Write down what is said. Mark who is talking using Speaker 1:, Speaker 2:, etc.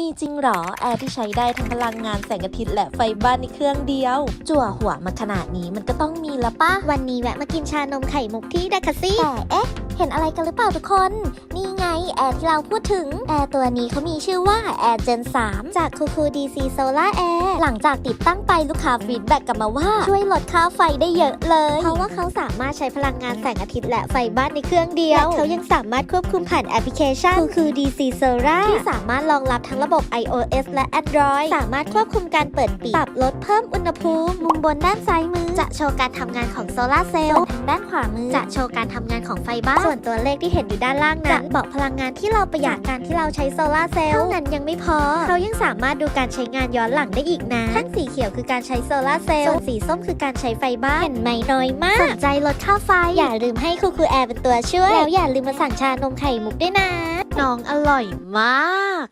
Speaker 1: มีจริงเหรอ แอร์ที่ใช้ได้ทั้งพลังงานแสงอาทิตย์และไฟบ้านในเครื่องเดียว จั่วหัวมาขนาดนี้มันก็ต้องมีละปะ
Speaker 2: วันนี้แวะมากินชานมไข่มุกที่ดาคาซี่แต่เอ๊ะ เห็นอะไรกันหรือเปล่าทุกคน นี่ไงแอร์ที่เราพูดถึง แอร์ตัวนี้เขามีชื่อว่า Air Gen 3จากคูคูดีซีโซล่าแอร์หลังจากติดตั้งไปลูกค้าฟีดแบ็กกลับมาว่า ช่วยลดค่าไฟได้เยอะเลย เพราะว่าเขาสามารถใช้พลังงานแสงอาทิตย์และไฟบ้านในเครื่องเดียว และเขายังสามารถควบคุมผ่านแอปพลิเคชันคูคูดีซีโซล่าที่สามารถรองรับทั้งระบบ iOS และ Android สามารถควบคุมการเปิดปิดปรับลดเพิ่มอุณหภูมิมุมบนด้านซ้ายมือ จะโชว์การทำงานของโซลาร์เซลล์ทางด้านขวามือ จะโชว์การทำงานของไฟบ้านส่วนตัวเลขที่เห็นอยู่ด้านล่างนั้นจะบอกพลังงานที่เราประหยัดการที่เราใช้โซลาร์เซลล์เท่านั้นยังไม่พอเขายังสามารถดูการใช้งานย้อนหลังได้อีกนะแท่งสีเขียวคือการใช้โซลาร์เซลล์ส่วนสีส้มคือการใช้ไฟบ้านเห็นไหมน้อยมากสนใจลดค่าไฟ อย่าลืมให้คูคูแอร์เป็นตัวช่วยแล้วอย่าลืมมาสั่งชานมไข่มุกด้วยนะ
Speaker 1: น้องอร่อยมาก